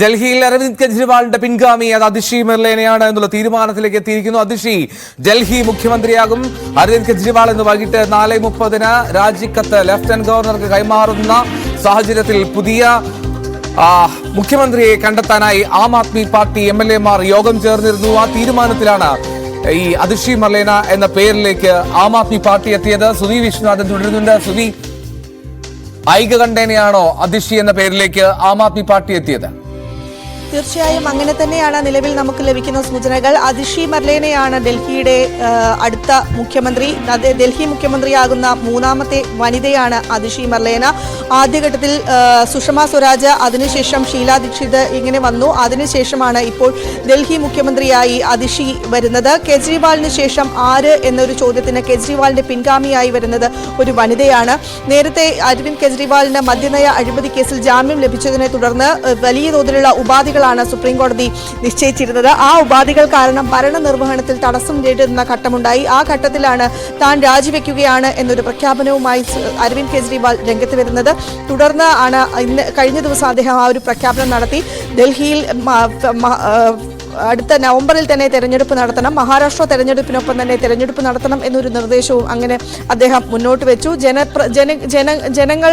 ഡൽഹിയിൽ അരവിന്ദ് കെജ്രിവാളിന്റെ പിൻഗാമി അത് അതിഷി മെർലേനയാണ് എന്നുള്ള തീരുമാനത്തിലേക്ക് എത്തിയിരിക്കുന്നു. അതിഷി ഡൽഹി മുഖ്യമന്ത്രിയാകും. അരവിന്ദ് കെജ്രിവാൾ ഇന്ന് വൈകിട്ട് നാല് മുപ്പതിന് രാജിക്കത്ത് ലഫ്റ്റനന്റ് ഗവർണർക്ക് കൈമാറുന്ന സാഹചര്യത്തിൽ പുതിയ മുഖ്യമന്ത്രിയെ കണ്ടെത്താനായി Aam Aadmi Party M L എമാർ യോഗം ചേർന്നിരുന്നു. ആ തീരുമാനത്തിലാണ് ഈ അതിഷി മർലേന എന്ന പേരിലേക്ക് ആം ആദ്മി പാർട്ടി എത്തിയത്. സുധി വിശ്വനാഥൻ തുടരുന്നുണ്ട്. സുധി ഐകകണ്ഠേനയാണോ അതിഷി എന്ന പേരിലേക്ക് ആം ആദ്മി പാർട്ടി എത്തിയത്? തീർച്ചയായും അങ്ങനെ തന്നെയാണ് നിലവിൽ നമുക്ക് ലഭിക്കുന്ന സൂചനകൾ. അതിഷി മർലേനയാണ് ഡൽഹിയുടെ അടുത്ത മുഖ്യമന്ത്രി. ഡൽഹി മുഖ്യമന്ത്രിയാകുന്ന മൂന്നാമത്തെ വനിതയാണ് അതിഷി മർലേന. ആദ്യഘട്ടത്തിൽ സുഷമ സ്വരാജ് അതിനുശേഷം ഷീല ദീക്ഷിത് ഇങ്ങനെ വന്നു. അതിനുശേഷമാണ് ഇപ്പോൾ ഡൽഹി മുഖ്യമന്ത്രിയായി അതിഷി വരുന്നത്. കെജ്രിവാളിന് ശേഷം ആര് എന്നൊരു ചോദ്യത്തിന് കെജ്രിവാളിന്റെ പിൻഗാമിയായി വരുന്നത് ഒരു വനിതയാണ്. നേരത്തെ അരവിന്ദ് കെജ്രിവാളിന് മദ്യനയ അഴിമതി കേസിൽ ജാമ്യം ലഭിച്ചതിനെ തുടർന്ന് വലിയ തോതിലുള്ള ഉപാധികളാണ് സുപ്രീം കോടതി നിശ്ചയിച്ചിരുന്നത്. ആ ഉപാധികൾ കാരണം ഭരണനിർവഹണത്തിൽ തടസ്സം നേരിടുന്ന ഘട്ടമുണ്ടായി. ആ ഘട്ടത്തിലാണ് താൻ രാജിവെക്കുകയാണ് എന്നൊരു പ്രഖ്യാപനവുമായി അരവിന്ദ് കെജ്രിവാൾ രംഗത്ത് വരുന്നത്. തുടർന്ന് ആണ് ഇന്ന് കഴിഞ്ഞ ദിവസം അദ്ദേഹം ആ ഒരു പ്രഖ്യാപനം നടത്തി. ഡൽഹിയിൽ അടുത്ത നവംബറിൽ തന്നെ തെരഞ്ഞെടുപ്പ് നടത്തണം. മഹാരാഷ്ട്ര തെരഞ്ഞെടുപ്പിനൊപ്പം തന്നെ തെരഞ്ഞെടുപ്പ് നടത്തണം എന്നൊരു നിർദ്ദേശവും അങ്ങനെ അദ്ദേഹം മുന്നോട്ട് വെച്ചു. ജന ജന ജന ജനങ്ങൾ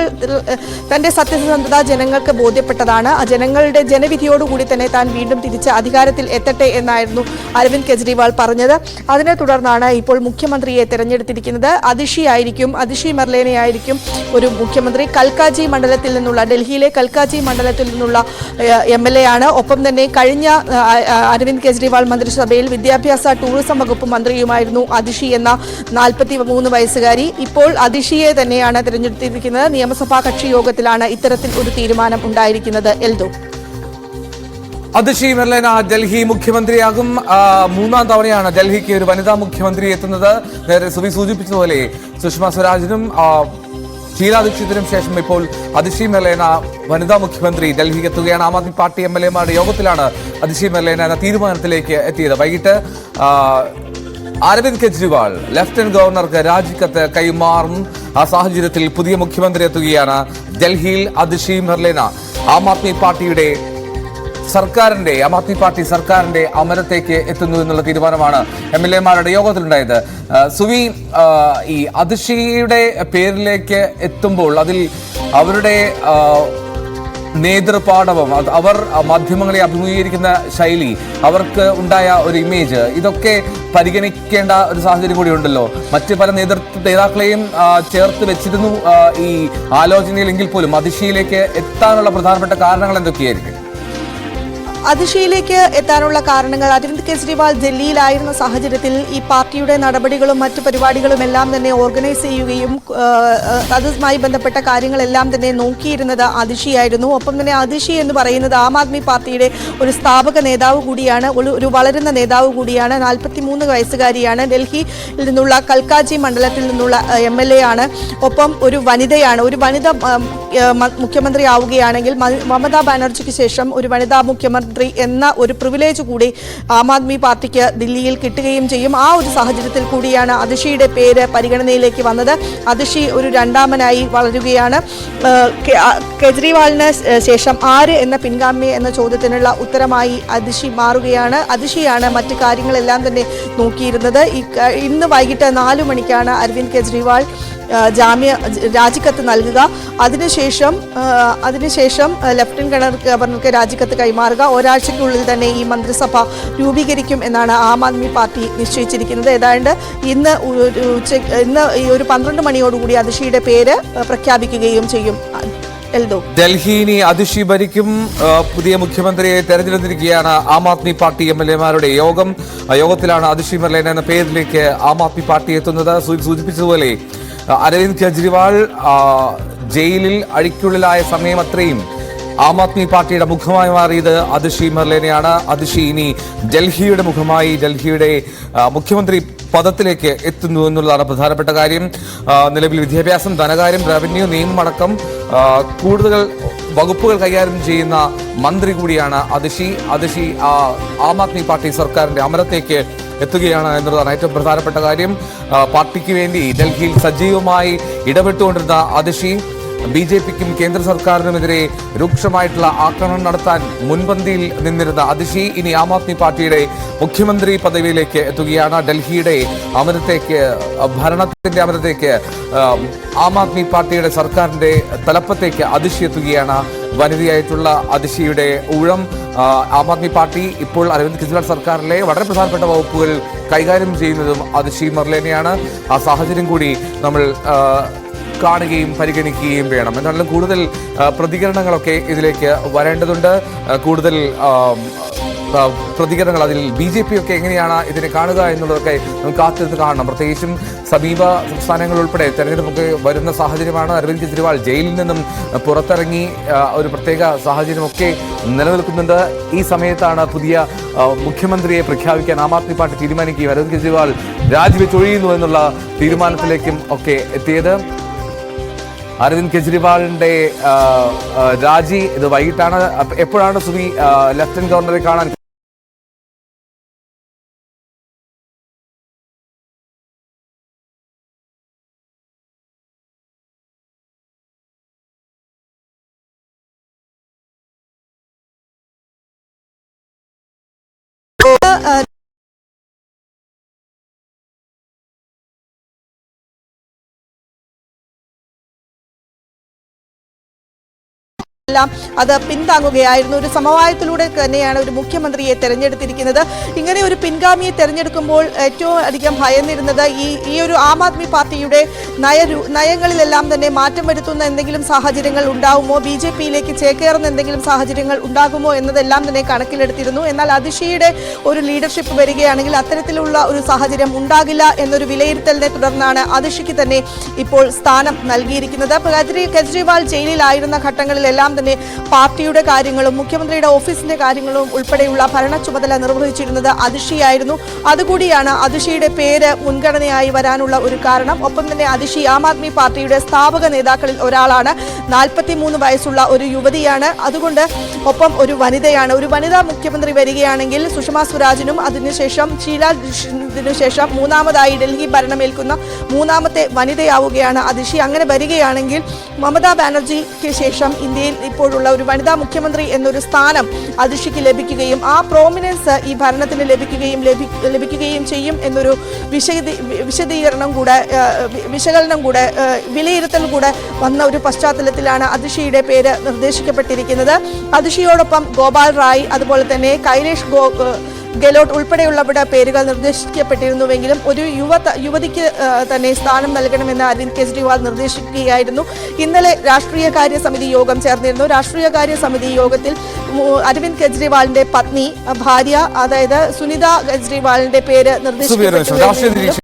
തന്റെ സത്യസന്ധത ജനങ്ങൾക്ക് ബോധ്യപ്പെട്ടതാണ്. ആ ജനങ്ങളുടെ ജനവിധിയോടുകൂടി തന്നെ താൻ വീണ്ടും തിരിച്ച് അധികാരത്തിൽ എത്തട്ടെ എന്നായിരുന്നു അരവിന്ദ് കെജ്രിവാൾ പറഞ്ഞത്. അതിനെ തുടർന്നാണ് ഇപ്പോൾ മുഖ്യമന്ത്രിയെ തെരഞ്ഞെടുത്തിരിക്കുന്നത്. അതിഷി ആയിരിക്കും അതിഷി മെർലേനയായിരിക്കും ഒരു മുഖ്യമന്ത്രി. കൽക്കാജി മണ്ഡലത്തിൽ നിന്നുള്ള ഡൽഹിയിലെ കൽക്കാജി മണ്ഡലത്തിൽ നിന്നുള്ള എം എൽ എ ആണ്. ഒപ്പം തന്നെ കഴിഞ്ഞ അരവിന്ദ് കെജ്രിവാൾ മന്ത്രിസഭയിൽ വിദ്യാഭ്യാസ ടൂറിസം വകുപ്പ് മന്ത്രിയുമായിരുന്നു അതിഷി എന്ന നാൽപ്പത്തി മൂന്ന് വയസ്സുകാരി. ഇപ്പോൾ അതിഷിയെ തന്നെയാണ് തിരഞ്ഞെടുത്തിരിക്കുന്നത്. നിയമസഭാ കക്ഷി യോഗത്തിലാണ് ഇത്തരത്തിൽ ഒരു തീരുമാനം ഉണ്ടായിരിക്കുന്നത്. എൽദോ. അതിഷി മെർലേന ഡൽഹി മുഖ്യമന്ത്രിയാകും. മൂന്നാം തവണയാണ് ഡൽഹിക്ക് ഒരു വനിതാ മുഖ്യമന്ത്രി എത്തുന്നത്. നേരെ സുബി സൂചിപ്പിച്ചതുപോലെ സുഷമ സ്വരാജിനും ഷീലാ ദീക്ഷിതിനും ശേഷം ഇപ്പോൾ അതിഷി മെർലേന വനിതാ മുഖ്യമന്ത്രി ഡൽഹിക്ക് എത്തുകയാണ്. Aam Aadmi Party M L എമാരുടെ യോഗത്തിലാണ് അതിഷി മെർലേന എന്ന തീരുമാനത്തിലേക്ക് എത്തിയത്. വൈകിട്ട് അരവിന്ദ് കെജ്രിവാൾ ലഫ്റ്റനന്റ് ഗവർണർക്ക് രാജിക്കത്ത് കൈമാറും ആ സാഹചര്യത്തിൽ പുതിയ മുഖ്യമന്ത്രി എത്തുകയാണ്. ഡൽഹിയിൽ അതിഷി മെർലേന ആം ആദ്മി പാർട്ടിയുടെ സർക്കാരിന്റെ ആം ആദ്മി പാർട്ടി സർക്കാരിന്റെ അമരത്തേക്ക് എത്തുന്നു എന്നുള്ള തീരുമാനമാണ് എം എൽ എമാരുടെ യോഗത്തിലുണ്ടായത്. സുവി ഈ അതിഷിയുടെ പേരിലേക്ക് എത്തുമ്പോൾ അതിൽ അവരുടെ നേതൃപാടവം അവർ മാധ്യമങ്ങളെ അഭിമുഖീകരിക്കുന്ന ശൈലി അവർക്ക് ഉണ്ടായ ഒരു ഇമേജ് ഇതൊക്കെ പരിഗണിക്കേണ്ട ഒരു സാഹചര്യം കൂടി ഉണ്ടല്ലോ. മറ്റ് പല നേതൃത്വ നേതാക്കളെയും ചേർത്ത് വെച്ചിരുന്നു ഈ ആലോചനയിലെങ്കിൽ പോലും അതിശയിലേക്ക് എത്താനുള്ള പ്രധാനപ്പെട്ട കാരണങ്ങൾ എന്തൊക്കെയായിരിക്കും? അതിഷയിലേക്ക് എത്താനുള്ള കാരണങ്ങൾ. അരവിന്ദ് കെജ്രിവാൾ ഡൽഹിയിലായിരുന്ന സാഹചര്യത്തിൽ ഈ പാർട്ടിയുടെ നടപടികളും മറ്റു പരിപാടികളും എല്ലാം തന്നെ ഓർഗനൈസ് ചെയ്യുകയും അതുമായി ബന്ധപ്പെട്ട കാര്യങ്ങളെല്ലാം തന്നെ നോക്കിയിരുന്നത് അതിഷിയായിരുന്നു ഒപ്പം തന്നെ അതിഷി എന്ന് പറയുന്നത് ആം ആദ്മി പാർട്ടിയുടെ ഒരു സ്ഥാപക നേതാവ് കൂടിയാണ് ഒരു വളരുന്ന നേതാവ് കൂടിയാണ് നാൽപ്പത്തി മൂന്ന് വയസ്സുകാരിയാണ്. ഡൽഹിയിൽ നിന്നുള്ള കൽക്കാജി മണ്ഡലത്തിൽ നിന്നുള്ള എം എൽ എ ആണ്. ഒപ്പം ഒരു വനിതയാണ് ഒരു വനിത മുഖ്യമന്ത്രി ആവുകയാണെങ്കിൽ മമതാ ബാനർജിക്ക് ശേഷം ഒരു വനിതാ മുഖ്യമന്ത്രി എന്ന ഒരു പ്രിവിലേജ് കൂടി ആം ആദ്മി പാർട്ടിക്ക് ദില്ലിയിൽ കിട്ടുകയും ചെയ്യും. ആ ഒരു സാഹചര്യത്തിൽ കൂടിയാണ് അതിഷിയുടെ പേര് പരിഗണനയിലേക്ക് വന്നത്. അതിഷി ഒരു രണ്ടാമനായി വളരുകയാണ്. കെജ്രിവാളിന് ശേഷം ആര് എന്ന പിൻഗാമി എന്ന ചോദ്യത്തിനുള്ള ഉത്തരമായി അതിഷി മാറുകയാണ്. അതിഷിയാണ് മറ്റു കാര്യങ്ങളെല്ലാം തന്നെ നോക്കിയിരുന്നത്. ഇന്ന് വൈകിട്ട് നാലു മണിക്കാണ് അരവിന്ദ് കെജ്രിവാൾ ജാമ്യ രാജിക്കത്ത് നൽകുക. അതിനുശേഷം അതിനുശേഷം ലഫ്റ്റനന്റ് ഗവർണർ ഗവർണർക്ക് രാജിക്കത്ത് കൈമാറുക. ഒരാഴ്ചയ്ക്കുള്ളിൽ തന്നെ ഈ മന്ത്രിസഭ രൂപീകരിക്കും എന്നാണ് ആം ആദ്മി പാർട്ടി നിശ്ചയിച്ചിരിക്കുന്നത്. ഏതാണ്ട് ഇന്ന് ഉച്ച ഇന്ന് ഒരു പന്ത്രണ്ട് മണിയോടുകൂടി അതിഷിയുടെ പേര് പ്രഖ്യാപിക്കുകയും ചെയ്യും. എൽദോ. ഡൽഹി ഇനി അതിഷി ഭരിക്കും പുതിയ മുഖ്യമന്ത്രിയെ തെരഞ്ഞെടുത്തിരിക്കുകയാണ് Aam Aadmi party M L എമാരുടെ യോഗം. യോഗത്തിലാണ് അതിഷി മെർലൻ എന്ന പേരിലേക്ക് ആം ആദ്മി പാർട്ടി എത്തുന്നത്. സൂചിപ്പിച്ചതുപോലെ അരവിന്ദ് കെജ്രിവാൾ ജയിലിൽ അഴിക്കുള്ളിലായ സമയം അത്രയും ആം ആദ്മി പാർട്ടിയുടെ മുഖമായി മാറിയത് അതിഷി മെർലേനയാണ്. അതിഷി ഇനി ഡൽഹിയുടെ മുഖമായി ഡൽഹിയുടെ മുഖ്യമന്ത്രി പദത്തിലേക്ക് എത്തുന്നു എന്നുള്ളതാണ് പ്രധാനപ്പെട്ട കാര്യം. നിലവിൽ വിദ്യാഭ്യാസം ധനകാര്യം റവന്യൂ നിയമം അടക്കം കൂടുതൽ വകുപ്പുകൾ കൈകാര്യം ചെയ്യുന്ന മന്ത്രി കൂടിയാണ് അതിഷി. അതിഷി ആം ആദ്മി പാർട്ടി സർക്കാരിന്റെ അമരത്തേക്ക് എത്തുകയാണ് എന്നുള്ളതാണ് ഏറ്റവും പ്രധാനപ്പെട്ട കാര്യം. പാർട്ടിക്ക് വേണ്ടി ഡൽഹിയിൽ സജീവമായി ഇടപെട്ടുകൊണ്ടിരുന്ന അതിഷി ബി ജെ പിക്കും കേന്ദ്ര സർക്കാരിനുമെതിരെ രൂക്ഷമായിട്ടുള്ള ആക്രമണം നടത്താൻ മുൻപന്തിയിൽ നിന്നിരുന്ന അതിഷി ഇനി ആം ആദ്മി പാർട്ടിയുടെ മുഖ്യമന്ത്രി പദവിയിലേക്ക് എത്തുകയാണ്. ഡൽഹിയുടെ അമരത്തേക്ക് ഭരണത്തിന്റെ അമരത്തേക്ക് ആം, ആദ്മി പാർട്ടിയുടെ സർക്കാരിന്റെ തലപ്പത്തേക്ക് അതിഷി എത്തുകയാണ് വനിതയായിട്ടുള്ള അതിഷിയുടെ ഊഴം. ആ, ആദ്മി പാർട്ടി ഇപ്പോൾ അരവിന്ദ് കെജ്രിവാൾ സർക്കാരിലെ വളരെ പ്രധാനപ്പെട്ട വകുപ്പുകൾ കൈകാര്യം ചെയ്യുന്നതും അതിഷി മെർലേനെയാണ് ആ സാഹചര്യം കൂടി നമ്മൾ കാണുകയും പരിഗണിക്കുകയും വേണം. എന്നാലും കൂടുതൽ പ്രതികരണങ്ങളൊക്കെ ഇതിലേക്ക് വരേണ്ടതുണ്ട്. കൂടുതൽ പ്രതികരണങ്ങൾ അതിൽ ബി ജെ പി ഒക്കെ എങ്ങനെയാണ് ഇതിനെ കാണുക എന്നുള്ളതൊക്കെ നമുക്ക് കാത്തിരുന്ന് കാണണം. പ്രത്യേകിച്ചും സമീപ സംസ്ഥാനങ്ങൾ ഉൾപ്പെടെ തെരഞ്ഞെടുപ്പൊക്കെ വരുന്ന സാഹചര്യമാണ്. അരവിന്ദ് കെജ്രിവാൾ ജയിലിൽ നിന്നും പുറത്തിറങ്ങി ഒരു പ്രത്യേക സാഹചര്യമൊക്കെ നിലനിൽക്കുന്നുണ്ട്. ഈ സമയത്താണ് പുതിയ മുഖ്യമന്ത്രിയെ പ്രഖ്യാപിക്കാൻ ആം ആദ്മി പാർട്ടി തീരുമാനിക്കുകയും അരവിന്ദ് കെജ്രിവാൾ രാജിവെച്ചൊഴിയുന്നു എന്നുള്ള തീരുമാനത്തിലേക്കും ഒക്കെ എത്തിയത്. അരവിന്ദ് കെജ്രിവാളിന്റെ രാജി ഇത് വൈകിട്ടാണ്. എപ്പോഴാണ് ആ, ലഫ്റ്റനന്റ് ഗവർണറെ കാണാൻ എല്ലാം അത് പിന്താങ്ങുകയായിരുന്നു ഒരു സമവായത്തിലൂടെ തന്നെയാണ് ഒരു മുഖ്യമന്ത്രിയെ തെരഞ്ഞെടുത്തിരിക്കുന്നത്. ഇങ്ങനെ ഒരു പിൻഗാമിയെ തെരഞ്ഞെടുക്കുമ്പോൾ ഏറ്റവും അധികം ഭയന്നിരുന്നത് ഈ ഈ ഒരു ആം ആദ്മി പാർട്ടിയുടെ നയ നയങ്ങളിലെല്ലാം തന്നെ മാറ്റം വരുത്തുന്ന എന്തെങ്കിലും സാഹചര്യങ്ങൾ ഉണ്ടാവുമോ? ബി ജെ പിയിലേക്ക് ചേക്കേറുന്ന എന്തെങ്കിലും സാഹചര്യങ്ങൾ ഉണ്ടാകുമോ എന്നതെല്ലാം തന്നെ കണക്കിലെടുത്തിരുന്നു. എന്നാൽ അതിഷിയുടെ ഒരു ലീഡർഷിപ്പ് വരികയാണെങ്കിൽ അത്തരത്തിലുള്ള ഒരു സാഹചര്യം ഉണ്ടാകില്ല എന്നൊരു വിലയിരുത്തലിനെ തുടർന്നാണ് അതിഷിക്ക് തന്നെ ഇപ്പോൾ സ്ഥാനം നൽകിയിരിക്കുന്നത്. കെജ്രി കെജ്രിവാൾ ജയിലിലായിരുന്ന ഘട്ടങ്ങളിലെല്ലാം തന്നെ പാർട്ടിയുടെ കാര്യങ്ങളും മുഖ്യമന്ത്രിയുടെ ഓഫീസിന്റെ കാര്യങ്ങളും ഉൾപ്പെടെയുള്ള ഭരണ ചുമതല നിർവഹിച്ചിരുന്നത് അതിഷിയായിരുന്നു അതുകൂടിയാണ് അതിഷിയുടെ പേര് മുൻഗണനയായി വരാനുള്ള ഒരു കാരണം. ഒപ്പം തന്നെ അതിഷി ആം ആദ്മി പാർട്ടിയുടെ സ്ഥാപക നേതാക്കളിൽ ഒരാളാണ്. നാൽപ്പത്തി മൂന്ന് വയസ്സുള്ള ഒരു യുവതിയാണ്. അതുകൊണ്ട് ഒപ്പം ഒരു വനിതയാണ്. ഒരു വനിതാ മുഖ്യമന്ത്രി വരികയാണെങ്കിൽ സുഷമ സ്വരാജിനും അതിനുശേഷം ഷീല ശേഷം മൂന്നാമതായി ഡൽഹി ഭരണമേൽക്കുന്ന മൂന്നാമത്തെ വനിതയാവുകയാണ് അതിഷി അങ്ങനെ വരികയാണെങ്കിൽ മമതാ ബാനർജിക്ക് ശേഷം ഇന്ത്യയിൽ ഇപ്പോഴുള്ള ഒരു വനിതാ മുഖ്യമന്ത്രി എന്നൊരു സ്ഥാനം അതിഷിക്ക് ലഭിക്കുകയും ആ പ്രോമിനൻസ് ഈ ഭരണത്തിന് ലഭിക്കുകയും ലഭിക്കുകയും ചെയ്യും എന്നൊരു വിശദീ വിശദീകരണം കൂടെ വിശകലനം കൂടെ വിലയിരുത്തൽ കൂടെ വന്ന ഒരു പശ്ചാത്തലത്തിലാണ് അതിഷിയുടെ പേര് നിർദ്ദേശിക്കപ്പെട്ടിരിക്കുന്നത്. അതിഷിയോടൊപ്പം ഗോപാൽ റായ് അതുപോലെ തന്നെ കൈലേഷ് ഗോ ഗെലോട്ട് ഉൾപ്പെടെയുള്ളവരുടെ പേരുകൾ നിർദ്ദേശിക്കപ്പെട്ടിരുന്നുവെങ്കിലും ഒരു യുവ യുവതിക്ക് തന്നെ സ്ഥാനം നൽകണമെന്ന് അരവിന്ദ് കെജ്രിവാൾ നിർദ്ദേശിക്കുകയായിരുന്നു. ഇന്നലെ രാഷ്ട്രീയ കാര്യ സമിതി യോഗം ചേർന്നിരുന്നു. രാഷ്ട്രീയ കാര്യ സമിതി യോഗത്തിൽ അരവിന്ദ് കെജ്രിവാളിന്റെ പത്നി ഭാര്യ അതായത് സുനിത കെജ്രിവാളിന്റെ പേര് നിർദ്ദേശിക്കപ്പെട്ടു